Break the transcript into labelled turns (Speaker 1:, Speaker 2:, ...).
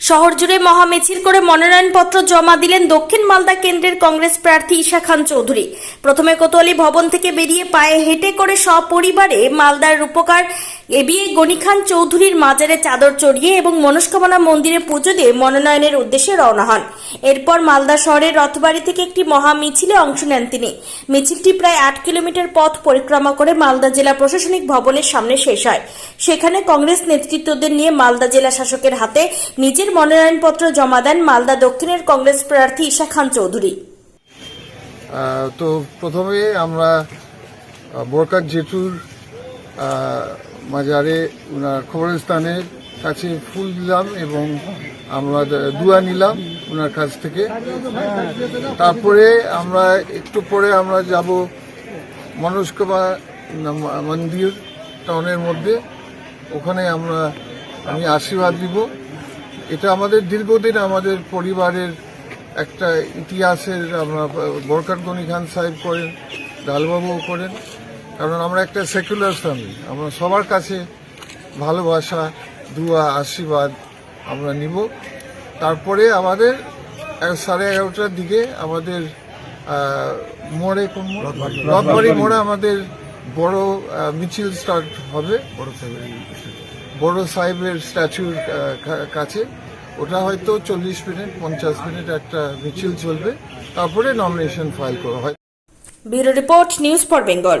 Speaker 1: শহর জুড়ে মহামিছিল করে মনোনয়নপত্র জমা দিলেন দক্ষিণ মালদা কেন্দ্রের কংগ্রেস প্রার্থী ঈশা খান চৌধুরী। প্রথমে কোতোয়ালি ভবন থেকে বেরিয়ে পায়ে হেঁটে করে সপরিবারে মালদার রূপকার এবিএ গনি খান চৌধুরীর মাজারে চাদর চড়িয়ে এবং মনস্কামনা মন্দিরে পুজো দিয়ে মনোনয়নের উদ্দেশ্যে রওনা হন। এরপর মালদা শহরের রথবাড়ি থেকে একটি মহা মিছিলে অংশ নেন তিনি। মিছিলটি প্রায় আট কিলোমিটার পথ পরিক্রমা করে মালদা জেলা প্রশাসনিক ভবনের সামনে শেষ হয়। সেখানে কংগ্রেস নেতৃত্বদের নিয়ে মালদা জেলা শাসকের হাতে নিজের মনোনয়নপত্র জমা দেন মালদা দক্ষিণের কংগ্রেস প্রার্থী ঈশা খান চৌধুরী।
Speaker 2: তো প্রথমে আমরা আহ, বোরকার জেঠুর মাজারে ওনার খবরস্থানের কাছে ফুল দিলাম এবং আমরা দুয়া নিলাম ওনার কাছ থেকে। তারপরে আমরা একটু পরে আমরা যাব মনস্কমা মন্দির টাউনের মধ্যে। ওখানে আমরা আমি আশীর্বাদ দিব এটা আমাদের দীর্ঘদিন আমাদের পরিবারের একটা ইতিহাসের আমরা বরকার গনি খান সাহেব করেন, ডালবাবুও করেন। কারণ আমরা একটা সেকুলার ফ্যামিলি আমরা সবার কাছে ভালোবাসা দুয়া আশীর্বাদ আমরা নিব। তারপরে আমাদের সাড়ে এগারোটার দিকে আমাদের মোড়ে কোন রথবাড়ি মোড়ে আমাদের বড় মিছিল স্টার্ট হবে। বড় সাহেবের স্ট্যাচুর কাছে। ওটা হয়তো চল্লিশ মিনিট পঞ্চাশ মিনিট একটা মিছিল চলবে। তারপরে নমিনেশন ফাইল করা হয়।
Speaker 1: Bureau report news for Bengal.